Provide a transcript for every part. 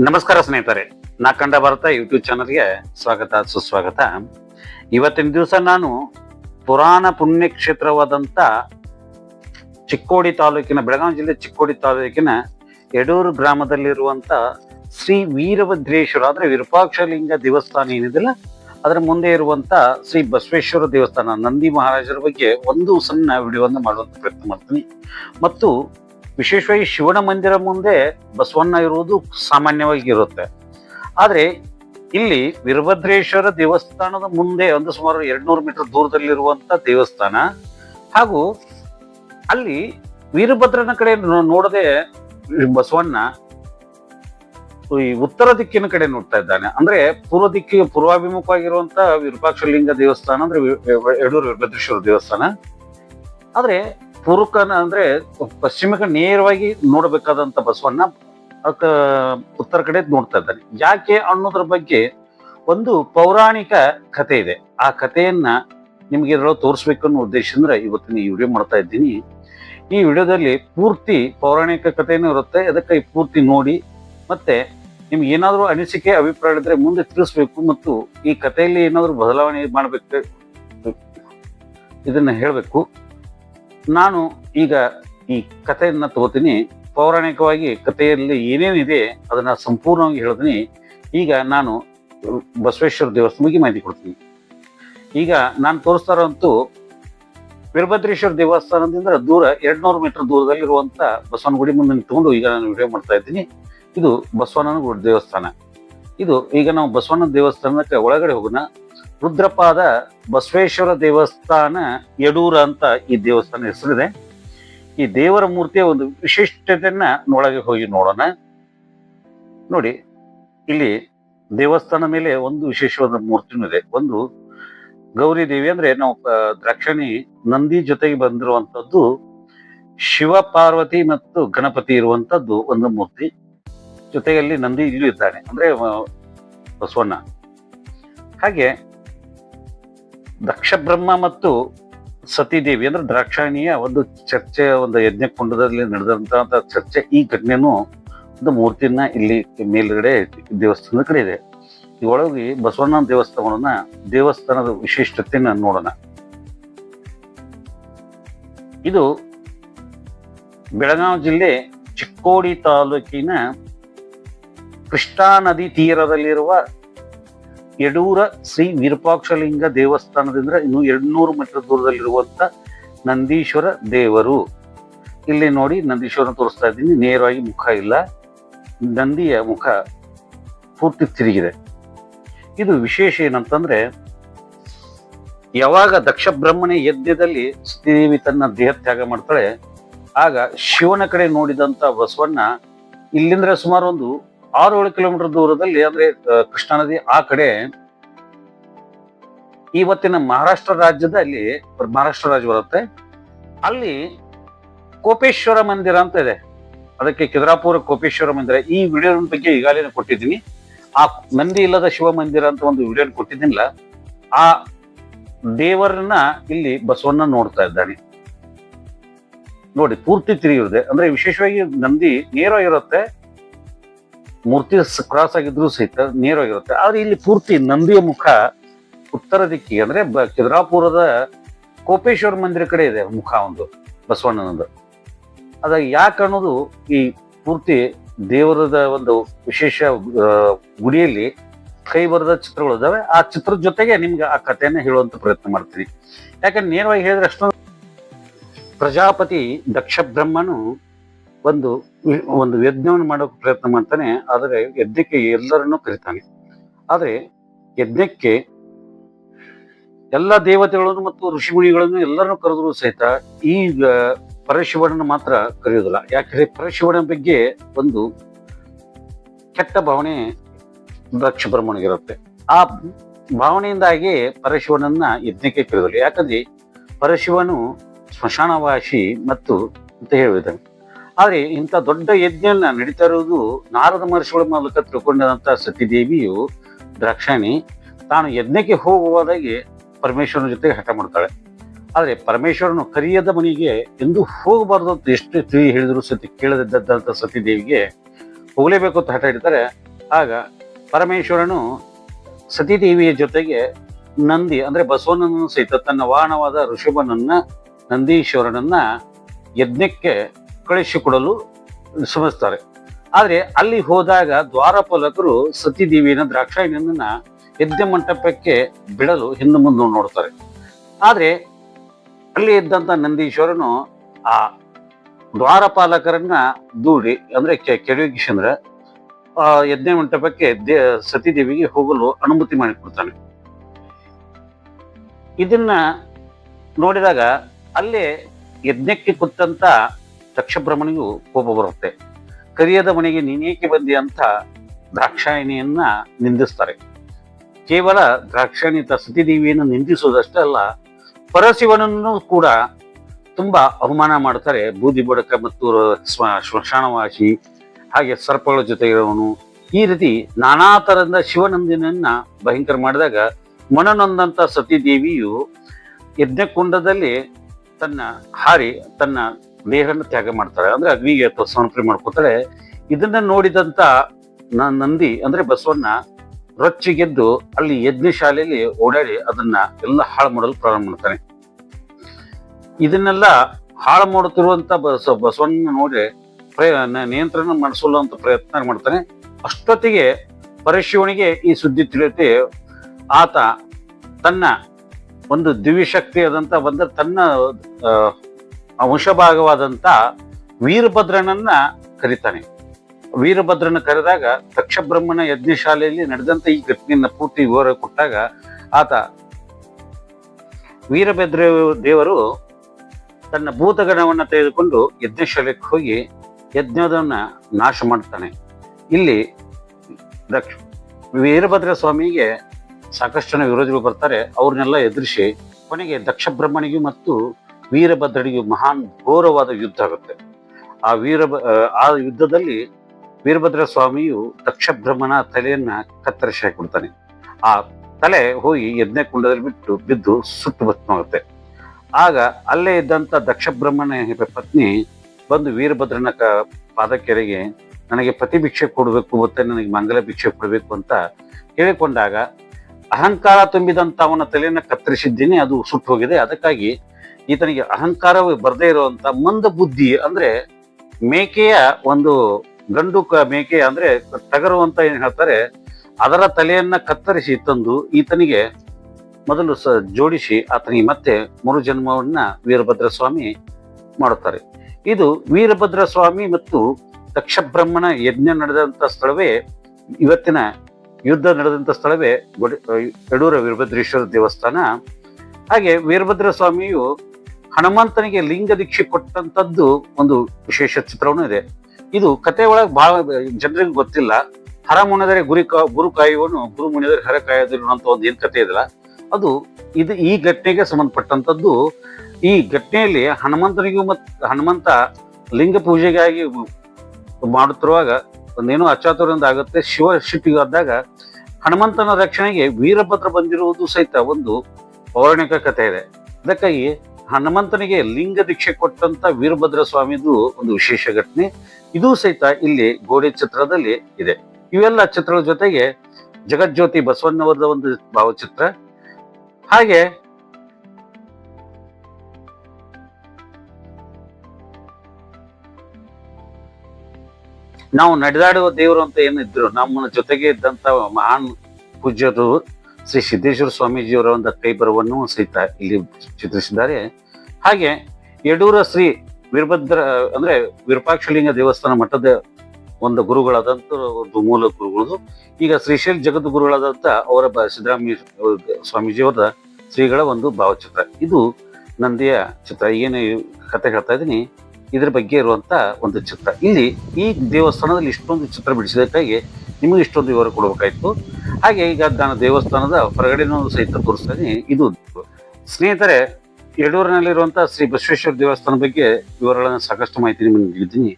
ನಮಸ್ಕಾರ ಸ್ನೇಹಿತರೆ. ನಾ ಕಂಡ ಭಾರತ ಯೂಟ್ಯೂಬ್ ಚಾನಲ್ಗೆ ಸ್ವಾಗತ, ಸುಸ್ವಾಗತ. ಇವತ್ತಿನ ದಿವಸ ನಾನು ಪುರಾಣ ಪುಣ್ಯಕ್ಷೇತ್ರವಾದಂಥ ಚಿಕ್ಕೋಡಿ ತಾಲೂಕಿನ, ಬೆಳಗಾವಿ ಜಿಲ್ಲೆ ಚಿಕ್ಕೋಡಿ ತಾಲೂಕಿನ ಯಡೂರು ಗ್ರಾಮದಲ್ಲಿರುವಂಥ ಶ್ರೀ ವೀರಭದ್ರೇಶ್ವರ, ಅಂದ್ರೆ ವಿರೂಪಾಕ್ಷಲಿಂಗ ದೇವಸ್ಥಾನ ಏನಿದೆಯಲ್ಲ, ಅದರ ಮುಂದೆ ಇರುವಂತ ಶ್ರೀ ಬಸವೇಶ್ವರ ದೇವಸ್ಥಾನ, ನಂದಿ ಮಹಾರಾಜರ ಬಗ್ಗೆ ಒಂದು ಸಣ್ಣ ವಿಡಿಯೋವನ್ನು ಮಾಡುವಂತ ಪ್ರಯತ್ನ ಮಾಡ್ತೀನಿ. ಮತ್ತು ವಿಶೇಷವಾಗಿ ಶಿವನ ಮಂದಿರ ಮುಂದೆ ಬಸವಣ್ಣ ಇರುವುದು ಸಾಮಾನ್ಯವಾಗಿ ಇರುತ್ತೆ. ಆದರೆ ಇಲ್ಲಿ ವೀರಭದ್ರೇಶ್ವರ ದೇವಸ್ಥಾನದ ಮುಂದೆ ಒಂದು ಸುಮಾರು ಎರಡ್ನೂರು ಮೀಟರ್ ದೂರದಲ್ಲಿರುವಂಥ ದೇವಸ್ಥಾನ. ಹಾಗೂ ಅಲ್ಲಿ ವೀರಭದ್ರನ ಕಡೆ ನೋಡದೆ ಬಸವಣ್ಣ ಈ ಉತ್ತರ ದಿಕ್ಕಿನ ಕಡೆ ನೋಡ್ತಾ ಇದ್ದಾನೆ. ಅಂದ್ರೆ ಪೂರ್ವ ದಿಕ್ಕಿಗೆ ಪೂರ್ವಾಭಿಮುಖವಾಗಿರುವಂತ ವಿರೂಪಾಕ್ಷಲಿಂಗ ದೇವಸ್ಥಾನ ಅಂದ್ರೆ ಯಡೂರು ವೀರಭದ್ರೇಶ್ವರ ದೇವಸ್ಥಾನ. ಆದ್ರೆ ಪೂರ್ವಕನ ಅಂದ್ರೆ ಪಶ್ಚಿಮಕ್ಕೆ ನೇರವಾಗಿ ನೋಡಬೇಕಾದಂತ ಬಸವಣ್ಣ ಉತ್ತರ ಕಡೆ ನೋಡ್ತಾ ಇದ್ದಾನೆ. ಯಾಕೆ ಅನ್ನೋದ್ರ ಬಗ್ಗೆ ಒಂದು ಪೌರಾಣಿಕ ಕಥೆ ಇದೆ. ಆ ಕಥೆಯನ್ನ ನಿಮ್ಗೆ ಇದರೊಳಗೆ ತೋರಿಸ್ಬೇಕು ಅನ್ನೋ ಉದ್ದೇಶ ಅಂದ್ರೆ ಇವತ್ತಿನ ಈ ವಿಡಿಯೋ ಮಾಡ್ತಾ ಇದ್ದೀನಿ. ಈ ವಿಡಿಯೋದಲ್ಲಿ ಪೂರ್ತಿ ಪೌರಾಣಿಕ ಕಥೆನೂ ಇರುತ್ತೆ. ಅದಕ್ಕೆ ಪೂರ್ತಿ ನೋಡಿ ಮತ್ತೆ ನಿಮ್ಗೆ ಏನಾದರೂ ಅನಿಸಿಕೆ, ಅಭಿಪ್ರಾಯ ಇದ್ರೆ ಮುಂದೆ ತಿಳಿಸ್ಬೇಕು ಮತ್ತು ಈ ಕಥೆಯಲ್ಲಿ ಏನಾದರೂ ಬದಲಾವಣೆ ಮಾಡಬೇಕು ಇದನ್ನ ಹೇಳಬೇಕು. ನಾನು ಈಗ ಈ ಕಥೆಯನ್ನ ತಗೋತೀನಿ. ಪೌರಾಣಿಕವಾಗಿ ಕಥೆಯಲ್ಲಿ ಏನೇನಿದೆ ಅದನ್ನ ಸಂಪೂರ್ಣವಾಗಿ ಹೇಳ್ತೀನಿ. ಈಗ ನಾನು ಬಸವೇಶ್ವರ ದೇವಸ್ಥಾನ ಬಗ್ಗೆ ಮಾಹಿತಿ ಕೊಡ್ತೀನಿ. ಈಗ ನಾನು ತೋರಿಸ್ತಾ ಇರೋಂತೂ ವೀರಭದ್ರೇಶ್ವರ ದೇವಸ್ಥಾನದಿಂದ ದೂರ ಎರಡ್ನೂರು ಮೀಟರ್ ದೂರದಲ್ಲಿರುವಂತ ಬಸವನ ಗುಡಿ ಮುಂದೆ ನಿಂತ್ಕೊಂಡು ಈಗ ನಾನು ವಿಡಿಯೋ ಮಾಡ್ತಾ ಇದ್ದೀನಿ. ಇದು ಬಸವನ ದೇವಸ್ಥಾನ. ಇದು ಈಗ ನಾವು ಬಸವಣ್ಣ ದೇವಸ್ಥಾನಕ್ಕೆ ಒಳಗಡೆ ಹೋಗೋಣ. ರುದ್ರಪಾದ ಬಸವೇಶ್ವರ ದೇವಸ್ಥಾನ ಯಡೂರ ಅಂತ ಈ ದೇವಸ್ಥಾನ ಹೆಸರಿದೆ. ಈ ದೇವರ ಮೂರ್ತಿಯ ಒಂದು ವಿಶಿಷ್ಟತೆಯನ್ನ ಒಳಗೆ ಹೋಗಿ ನೋಡೋಣ. ನೋಡಿ, ಇಲ್ಲಿ ದೇವಸ್ಥಾನ ಮೇಲೆ ಒಂದು ವಿಶೇಷವಾದ ಮೂರ್ತಿನೂ ಇದೆ. ಒಂದು ಗೌರಿ ದೇವಿ ಅಂದ್ರೆ ನಾವು ದ್ರಾಕ್ಷಣಿ ನಂದಿ ಜೊತೆಗೆ ಬಂದಿರುವಂತದ್ದು ಶಿವ, ಪಾರ್ವತಿ ಮತ್ತು ಗಣಪತಿ ಇರುವಂತದ್ದು ಒಂದು ಮೂರ್ತಿ. ಜೊತೆಯಲ್ಲಿ ನಂದಿ ಇಲ್ಲೂ ಇದ್ದಾನೆ. ಅಂದ್ರೆ ಬಸವಣ್ಣ. ಹಾಗೆ ದಕ್ಷ ಬ್ರಹ್ಮ ಮತ್ತು ಸತೀದೇವಿ ಅಂದ್ರೆ ದ್ರಾಕ್ಷಾಣಿಯ ಒಂದು ಚರ್ಚೆ, ಒಂದು ಯಜ್ಞ ಕುಂಡದಲ್ಲಿ ನಡೆದಂತಹ ಚರ್ಚೆ ಈ ಘಟನೆನೂ ಒಂದು ಮೂರ್ತಿನ ಇಲ್ಲಿ ಮೇಲ್ಗಡೆ ದೇವಸ್ಥಾನದ ಕಡೆ ಇದೆ. ಒಳಗೆ ಬಸವಣ್ಣ ದೇವಸ್ಥಾನವನ್ನ ದೇವಸ್ಥಾನದ ವಿಶಿಷ್ಟತೆಯನ್ನ ನೋಡೋಣ. ಇದು ಬೆಳಗಾವಿ ಜಿಲ್ಲೆ ಚಿಕ್ಕೋಡಿ ತಾಲೂಕಿನ ಕೃಷ್ಣಾ ನದಿ ತೀರದಲ್ಲಿರುವ ಯಡೂರ ಶ್ರೀ ವಿರೂಪಾಕ್ಷಲಿಂಗ ದೇವಸ್ಥಾನದಿಂದ ಇನ್ನು ಎರಡ್ನೂರು ಮೀಟರ್ ದೂರದಲ್ಲಿರುವಂಥ ನಂದೀಶ್ವರ ದೇವರು. ಇಲ್ಲಿ ನೋಡಿ ನಂದೀಶ್ವರನ ತೋರಿಸ್ತಾ ಇದ್ದೀನಿ. ನೇರವಾಗಿ ಮುಖ ಇಲ್ಲ. ನಂದಿಯ ಮುಖ ಪೂರ್ತಿ ತಿರುಗಿದೆ. ಇದು ವಿಶೇಷ ಏನಂತಂದ್ರೆ, ಯಾವಾಗ ದಕ್ಷ ಬ್ರಹ್ಮಣೆ ಯಜ್ಞದಲ್ಲಿ ಸ್ತ್ರೀದೇವಿ ತನ್ನ ದೇಹ ತ್ಯಾಗ ಮಾಡ್ತಾಳೆ, ಆಗ ಶಿವನ ಕಡೆ ನೋಡಿದಂತ ಬಸವಣ್ಣ ಇಲ್ಲಿಂದ್ರೆ ಸುಮಾರು ಒಂದು ಆರು ಏಳು ಕಿಲೋಮೀಟರ್ ದೂರದಲ್ಲಿ ಅಂದ್ರೆ ಕೃಷ್ಣಾ ನದಿ ಆ ಕಡೆ ಇವತ್ತಿನ ಮಹಾರಾಷ್ಟ್ರ ರಾಜ್ಯದಲ್ಲಿ ಮಹಾರಾಷ್ಟ್ರ ರಾಜ್ಯ ಬರುತ್ತೆ. ಅಲ್ಲಿ ಕೋಪೇಶ್ವರ ಮಂದಿರ ಅಂತ ಇದೆ. ಅದಕ್ಕೆ ಕಿದ್ರಾಪುರ ಕೋಪೇಶ್ವರ ಮಂದಿರ, ಈ ವಿಡಿಯೋ ಬಗ್ಗೆ ಈಗಾಗಲೇ ಕೊಟ್ಟಿದ್ದೀನಿ. ಆ ನಂದಿ ಇಲ್ಲದ ಶಿವ ಮಂದಿರ ಅಂತ ಒಂದು ವಿಡಿಯೋ ಕೊಟ್ಟಿದ್ದಿಲ್ಲ ಆ ದೇವರನ್ನ ಇಲ್ಲಿ ಬಸವಣ್ಣ ನೋಡ್ತಾ ಇದ್ದಾನೆ. ನೋಡಿ, ಪೂರ್ತಿ ತಿರುಗಿರುತ್ತೆ. ಅಂದ್ರೆ ವಿಶೇಷವಾಗಿ ನಂದಿ ನೇರವಾಗಿರುತ್ತೆ ಮೂರ್ತಿ ಕ್ರಾಸ್ ಆಗಿದ್ರು ಸಹಿತ ನೇರವಾಗಿರುತ್ತೆ ಆದ್ರೆ ಇಲ್ಲಿ ಪೂರ್ತಿ ನಂದಿಯ ಮುಖ ಉತ್ತರ ದಿಕ್ಕಿಗೆ ಅಂದ್ರೆ ಕೆದರಾಪುರದ ಕೋಪೇಶ್ವರ ಮಂದಿರ ಕಡೆ ಇದೆ ಮುಖ ಒಂದು, ಬಸವಣ್ಣನದು. ಅದ ಯಾಕೆ ಅನ್ನೋದು ಈ ಪೂರ್ತಿ ದೇವರದ ಒಂದು ವಿಶೇಷ ಗುಡಿಯಲ್ಲಿ ಕೈ ಬರೆದ ಚಿತ್ರಗಳು ಇದಾವೆ. ಆ ಚಿತ್ರದ ಜೊತೆಗೆ ನಿಮ್ಗೆ ಆ ಕಥೆಯನ್ನ ಹೇಳುವಂತ ಪ್ರಯತ್ನ ಮಾಡ್ತೀನಿ. ಯಾಕಂದ್ರೆ ನೇರವಾಗಿ ಹೇಳಿದ್ರೆ ಅಷ್ಟೊಂದು ಪ್ರಜಾಪತಿ ದಕ್ಷ ಬ್ರಹ್ಮನು ಒಂದು ಒಂದು ಯಜ್ಞವನ್ನು ಮಾಡೋಕೆ ಪ್ರಯತ್ನ ಮಾಡ್ತಾನೆ, ಆದರೆ ಯಜ್ಞಕ್ಕೆ ಎಲ್ಲರನ್ನೂ ಕರೀತಾನೆ. ಆದರೆ ಯಜ್ಞಕ್ಕೆ ಎಲ್ಲ ದೇವತೆಗಳನ್ನು ಮತ್ತು ಋಷಿಮುನಿಗಳನ್ನು ಎಲ್ಲರನ್ನೂ ಕರೆದ್ರು ಸಹಿತ ಈ ಪರಶಿವನನ್ನು ಮಾತ್ರ ಕರೆಯೋದಿಲ್ಲ. ಯಾಕಂದ್ರೆ ಪರಶಿವನ ಬಗ್ಗೆ ಒಂದು ಕೆಟ್ಟ ಭಾವನೆ ದಕ್ಷ ಬ್ರಹ್ಮನಿಗಿರುತ್ತೆ ಆ ಭಾವನೆಯಿಂದಾಗಿ ಪರಶಿವನನ್ನ ಯಜ್ಞಕ್ಕೆ ಕರೆಯೋದಿಲ್ಲ. ಯಾಕಂದ್ರೆ ಪರಶಿವನು ಸ್ಮಶಾನವಾಸಿ ಮತ್ತು ಅಂತ ಹೇಳಿದ್ದಾನೆ. ಆದ್ರೆ ಇಂಥ ದೊಡ್ಡ ಯಜ್ಞನ ನಡೀತಾ ಇರುವುದು ನಾರದ ಮಹರ್ಷಿಗಳ ಮೂಲಕ ತಿಳ್ಕೊಂಡಂತ ಸತಿದೇವಿಯು ದ್ರಾಕ್ಷಾಣಿ ತಾನು ಯಜ್ಞಕ್ಕೆ ಹೋಗುವುದಾಗಿ ಪರಮೇಶ್ವರನ ಜೊತೆಗೆ ಹಠ ಮಾಡ್ತಾಳೆ. ಆದ್ರೆ ಪರಮೇಶ್ವರನು ಕರಿಯದ ಮನೆಗೆ ಎಂದು ಹೋಗಬಾರ್ದು ಅಂತ ಎಷ್ಟು ತಿಳಿ ಹೇಳಿದ್ರು ಸತಿ ಕೇಳದಿದ್ದಂತ ಸತಿದೇವಿಗೆ ಹೋಗಲೇಬೇಕು ಅಂತ ಹಠ ಹಿಡಿತಾರೆ ಆಗ ಪರಮೇಶ್ವರನು ಸತೀದೇವಿಯ ಜೊತೆಗೆ ನಂದಿ, ಅಂದ್ರೆ ಬಸವನನ್ನು ಸಹಿತ ತನ್ನ ವಾಹನವಾದ ಋಷಭನನ್ನ ನಂದೀಶ್ವರನನ್ನ ಯಜ್ಞಕ್ಕೆ ಕಳಿಸಿಕೊಡಲು ಶ್ರಮಿಸ್ತಾರೆ. ಆದ್ರೆ ಅಲ್ಲಿ ಹೋದಾಗ ದ್ವಾರಪಾಲಕರು ಸತೀದೇವಿಯನ್ನ ದ್ರಾಕ್ಷಾಯಣಿಯನ್ನ ಯಜ್ಞ ಮಂಟಪಕ್ಕೆ ಬಿಡಲು ಹಿಂದೆ ಮುಂದೆ ನೋಡ್ತಾರೆ. ಆದ್ರೆ ಅಲ್ಲಿ ಇದ್ದಂತ ನಂದೀಶ್ವರನು ಆ ದ್ವಾರಪಾಲಕರನ್ನ ದೂಡಿ, ಅಂದ್ರೆ ಚಂದ್ರ ಆ ಯಜ್ಞ ಮಂಟಪಕ್ಕೆ ದೇ ಸತೀದೇವಿಗೆ ಹೋಗಲು ಅನುಮತಿ ಮಾಡಿಕೊಡ್ತಾನೆ. ಇದನ್ನ ನೋಡಿದಾಗ ಅಲ್ಲೇ ಯಜ್ಞಕ್ಕೆ ಕೂತಂತ ದಕ್ಷ ಬ್ರಹ್ಮನಿಗೂ ಕೋಪ ಬರುತ್ತೆ. ಕರಿಯದ ಮನೆಗೆ ನೀನೇಕೆ ಬಂದಿ ಅಂತ ದ್ರಾಕ್ಷಾಯಣಿಯನ್ನ ನಿಂದಿಸ್ತಾರೆ. ಕೇವಲ ದ್ರಾಕ್ಷಾಯಣಿ ತ ಸತೀದೇವಿಯನ್ನು ನಿಂದಿಸುವುದಷ್ಟೇ ಅಲ್ಲ, ಪರಶಿವನನ್ನು ಕೂಡ ತುಂಬಾ ಅವಮಾನ ಮಾಡ್ತಾರೆ. ಬೂದಿ ಬಡಕ ಮತ್ತು ಸ್ಮಶಾನವಾಸಿ ಹಾಗೆ ಸರ್ಪಗಳ ಜೊತೆ ಇರೋನು ಈ ರೀತಿ ನಾನಾ ತರದ ಶಿವನಂದಿನನ್ನ ಭಯಂಕರ ಮಾಡಿದಾಗ ಮನನೊಂದಂತ ಸತೀದೇವಿಯು ಯಜ್ಞಕುಂಡದಲ್ಲಿ ತನ್ನ ಹಾರಿ, ತನ್ನ ದೇಹವನ್ನು ತ್ಯಾಗ ಮಾಡ್ತಾಳೆ ಅಂದ್ರೆ ಅಗ್ನಿಗೆ ಸಮರ್ಪಣೆ ಮಾಡ್ಕೊತಾಳೆ ಇದನ್ನ ನೋಡಿದಂತ ನಂದಿ, ಅಂದ್ರೆ ಬಸವಣ್ಣ ರೊಚ್ಚಿಗೆದ್ದು ಅಲ್ಲಿ ಯಜ್ಞಶಾಲೆಯಲ್ಲಿ ಓಡಾಡಿ ಅದನ್ನ ಎಲ್ಲ ಹಾಳು ಮಾಡಲು ಪ್ರಾರಂಭ ಮಾಡ್ತಾನೆ. ಇದನ್ನೆಲ್ಲ ಹಾಳು ಮಾಡುತ್ತಿರುವಂತ ಬಸ ಬಸವಣ್ಣ ನೋಡಿ ನಿಯಂತ್ರಣ ಮಾಡಿಸಲು ಅಂತ ಪ್ರಯತ್ನ ಮಾಡ್ತಾನೆ. ಅಷ್ಟೊತ್ತಿಗೆ ಪರಶಿವನಿಗೆ ಈ ಸುದ್ದಿ ತಿಳಿಯುತ್ತೆ. ಆತ ತನ್ನ ಒಂದು ದಿವ್ಯಶಕ್ತಿಯಾದಂತ ಬಂದ ತನ್ನ ಅಂಶಭಾಗವಾದಂತ ವೀರಭದ್ರನನ್ನ ಕರೀತಾನೆ. ವೀರಭದ್ರನ ಕರೆದಾಗ ತಕ್ಷಬ್ರಹ್ಮನ ಯಜ್ಞಶಾಲೆಯಲ್ಲಿ ನಡೆದಂತ ಈ ಘಟನೆಯನ್ನ ಪೂರ್ತಿ ವಿವರ ಕೊಟ್ಟಾಗ ಆತ ವೀರಭದ್ರ ದೇವರು ತನ್ನ ಭೂತಗಣವನ್ನ ತೆಗೆದುಕೊಂಡು ಯಜ್ಞಶಾಲೆಗೆ ಹೋಗಿ ಯಜ್ಞದನ್ನ ನಾಶ ಮಾಡ್ತಾನೆ. ಇಲ್ಲಿ ದಕ್ಷ ವೀರಭದ್ರ ಸ್ವಾಮಿಗೆ ಸಾಕಷ್ಟು ಜನ ವಿರೋಧಿಗಳು ಬರ್ತಾರೆ. ಅವ್ರನ್ನೆಲ್ಲ ಎದುರಿಸಿ ಕೊನೆಗೆ ದಕ್ಷ ಬ್ರಹ್ಮನಿಗೂ ಮತ್ತು ವೀರಭದ್ರನಿಗೂ ಮಹಾನ್ ಘೋರವಾದ ಯುದ್ಧ ಆಗುತ್ತೆ. ಆ ವೀರ ಆ ಯುದ್ಧದಲ್ಲಿ ವೀರಭದ್ರ ಸ್ವಾಮಿಯು ದಕ್ಷಬ್ರಹ್ಮನ ತಲೆಯನ್ನ ಕತ್ತರಿಸಿ ಹಾಕಿಬಿಡ್ತಾನೆ. ಆ ತಲೆ ಹೋಗಿ ಯಜ್ಞ ಕುಂಡದಲ್ಲಿ ಬಿಟ್ಟು ಬಿದ್ದು ಸುಟ್ಟು ಭಸ್ಮವಾಗುತ್ತೆ ಆಗ ಅಲ್ಲೇ ಇದ್ದಂತ ದಕ್ಷಬ್ರಹ್ಮನ ಪತ್ನಿ ಬಂದು ವೀರಭದ್ರನ ಕ, ಪಾದಕೆರೆಗೆ ನನಗೆ ಪ್ರತಿಭಿಕ್ಷೆ ಕೊಡಬೇಕು ಮತ್ತೆ ನನಗೆ ಮಂಗಲ ಭಿಕ್ಷೆ ಕೊಡಬೇಕು ಅಂತ ಕೇಳಿಕೊಂಡಾಗ ಅಹಂಕಾರ ತುಂಬಿದಂತ ಅವನ ತಲೆಯನ್ನು ಕತ್ತರಿಸಿದ್ದೀನಿ, ಅದು ಸುಟ್ಟು ಹೋಗಿದೆ. ಅದಕ್ಕಾಗಿ ಈತನಿಗೆ ಅಹಂಕಾರವೇ ಬರದೇ ಇರುವಂತ ಮಂದ ಬುದ್ಧಿ ಅಂದ್ರೆ ಮೇಕೆಯ ಒಂದು ಗಂಡು ಮೇಕೆ ಅಂದ್ರೆ ಟಗರು ಅಂತ ಏನ್ ಹೇಳ್ತಾರೆ, ಅದರ ತಲೆಯನ್ನ ಕತ್ತರಿಸಿ ತಂದು ಈತನಿಗೆ ಮೊದಲು ಸ ಜೋಡಿಸಿ ಆತನಿಗೆ ಮತ್ತೆ ಮರು ಜನ್ಮವನ್ನ ವೀರಭದ್ರ ಸ್ವಾಮಿ ಮಾಡುತ್ತಾರೆ. ಇದು ವೀರಭದ್ರ ಸ್ವಾಮಿ ಮತ್ತು ದಕ್ಷಬ್ರಹ್ಮನ ಯಜ್ಞ ನಡೆದಂತ ಸ್ಥಳವೇ, ಇವತ್ತಿನ ಯುದ್ಧ ನಡೆದಂತ ಸ್ಥಳವೇ ಯಡೂರ ವೀರಭದ್ರೇಶ್ವರ ದೇವಸ್ಥಾನ. ಹಾಗೆ ವೀರಭದ್ರ ಸ್ವಾಮಿಯು ಹನುಮಂತನಿಗೆ ಲಿಂಗ ದೀಕ್ಷೆ ಕೊಟ್ಟಂತದ್ದು ಒಂದು ವಿಶೇಷ ಚಿತ್ರವೂ ಇದೆ. ಇದು ಕತೆ ಒಳಗೆ ಬಹಳ ಜನರಿಗೆ ಗೊತ್ತಿಲ್ಲ. ಹರ ಮುಣಿದರೆ ಗುರಿ ಕಾ, ಗುರು ಕಾಯುವನು, ಗುರು ಮುಣಿದರೆ ಹರ ಕಾಯೋದಿಲ್ಲ ಅಂತ ಒಂದು ಏನ್ ಕತೆ ಇದೆಲ್ಲ. ಅದು ಇದು ಈ ಘಟನೆಗೆ ಸಂಬಂಧಪಟ್ಟಂತದ್ದು. ಈ ಘಟನೆಯಲ್ಲಿ ಹನುಮಂತನಿಗೂ ಮತ್, ಹನುಮಂತ ಲಿಂಗ ಪೂಜೆಗಾಗಿ ಮಾಡುತ್ತಿರುವಾಗ ಒಂದೇನೋ ಅಚಾತುರ್ಯದಿಂದ ಆಗುತ್ತೆ. ಶಿವ ಶಿಟ್ಟಿಗಾದಾಗ ಹನುಮಂತನ ರಕ್ಷಣೆಗೆ ವೀರಭದ್ರ ಬಂದಿರುವುದು ಸಹಿತ ಒಂದು ಪೌರಾಣಿಕ ಕಥೆ ಇದೆ. ಅದಕ್ಕಾಗಿ ಹನುಮಂತನಿಗೆ ಲಿಂಗ ದೀಕ್ಷೆ ಕೊಟ್ಟಂತ ವೀರಭದ್ರ ಸ್ವಾಮಿದು ಒಂದು ವಿಶೇಷ ಘಟನೆ. ಇದು ಸಹಿತ ಇಲ್ಲಿ ಗೋಡೆ ಚಿತ್ರದಲ್ಲಿ ಇದೆ. ಇವೆಲ್ಲ ಚಿತ್ರಗಳ ಜೊತೆಗೆ ಜಗಜ್ಯೋತಿ ಬಸವಣ್ಣವರದ ಒಂದು ಭಾವಚಿತ್ರ. ಹಾಗೆ ನಾವು ನಡೆದಾಡುವ ದೇವರು ಅಂತ ಏನಿದ್ರು ನಮ್ಮ ಜೊತೆಗೆ ಇದ್ದಂತ ಮಹಾನ್ ಪೂಜ್ಯರು ಶ್ರೀ ಸಿದ್ದೇಶ್ವರ ಸ್ವಾಮೀಜಿಯವರ ಒಂದು ಕೈ ಬರವನ್ನು ಸಹಿತ ಇಲ್ಲಿ ಚಿತ್ರಿಸಿದ್ದಾರೆ. ಹಾಗೆ ಯಡೂರ ಶ್ರೀ ವೀರಭದ್ರ, ಅಂದ್ರೆ ವಿರೂಪಾಕ್ಷಲಿಂಗ ದೇವಸ್ಥಾನ ಮಠದ ಒಂದು ಗುರುಗಳಾದಂತ ಒಂದು ಮೂಲ ಗುರುಗಳು ಈಗ ಶ್ರೀಶೈಲ್ ಜಗದ್ ಗುರುಗಳಾದಂತ ಅವರ ಬ- ಸಿದ್ದರಾಮಯ್ಯ ಸ್ವಾಮೀಜಿಯವರ ಶ್ರೀಗಳ ಒಂದು ಭಾವಚಿತ್ರ. ಇದು ನಂದಿಯ ಚಿತ್ರ. ಏನು ಕತೆ ಹೇಳ್ತಾ ಇದ್ದೀನಿ. ಇದ್ರ ಬಗ್ಗೆ ಇರುವಂತ ಒಂದು ಚಿತ್ರ. ಇಲ್ಲಿ ಈ ದೇವಸ್ಥಾನದಲ್ಲಿ ಇಷ್ಟೊಂದು ಚಿತ್ರ ಬಿಡಿಸಿದಕ್ಕಾಗಿ ನಿಮಗೆ ಇಷ್ಟೊಂದು ವಿವರ ಕೊಡಬೇಕಾಯ್ತು. ಹಾಗೆ ಈಗ ನಾನು ದೇವಸ್ಥಾನದ ಹೊರಗಡೆನೂ ಸಹಿತ ತೋರಿಸ್ತಾ ಇದ್ದೀನಿ ಇದು ಸ್ನೇಹಿತರೆ ಯಡೂರಿನಲ್ಲಿರುವಂತಹ ಶ್ರೀ ಬಸವೇಶ್ವರ ದೇವಸ್ಥಾನ ಬಗ್ಗೆ ವಿವರಗಳನ್ನು ಸಾಕಷ್ಟು ಮಾಹಿತಿ ನಿಮಗೆ ನೀಡಿದ್ದೀನಿ.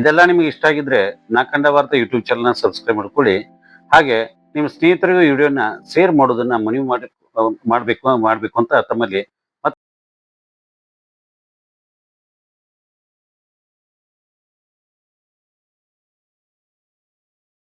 ಇದೆಲ್ಲ ನಿಮಗೆ ಇಷ್ಟ ಆಗಿದ್ರೆ ನಾಕಂಡ ವಾರ್ತಾ ಯೂಟ್ಯೂಬ್ ಚಾನಲ್ನ ಸಬ್ಸ್ಕ್ರೈಬ್ ಮಾಡ್ಕೊಳ್ಳಿ. ಹಾಗೆ ನಿಮ್ಮ ಸ್ನೇಹಿತರಿಗೂ ವಿಡಿಯೋನ ಶೇರ್ ಮಾಡೋದನ್ನ ಮನವಿ ಮಾಡಿ, ಮಾಡಬೇಕು ಮಾಡಬೇಕು ಅಂತ ತಮ್ಮಲ್ಲಿ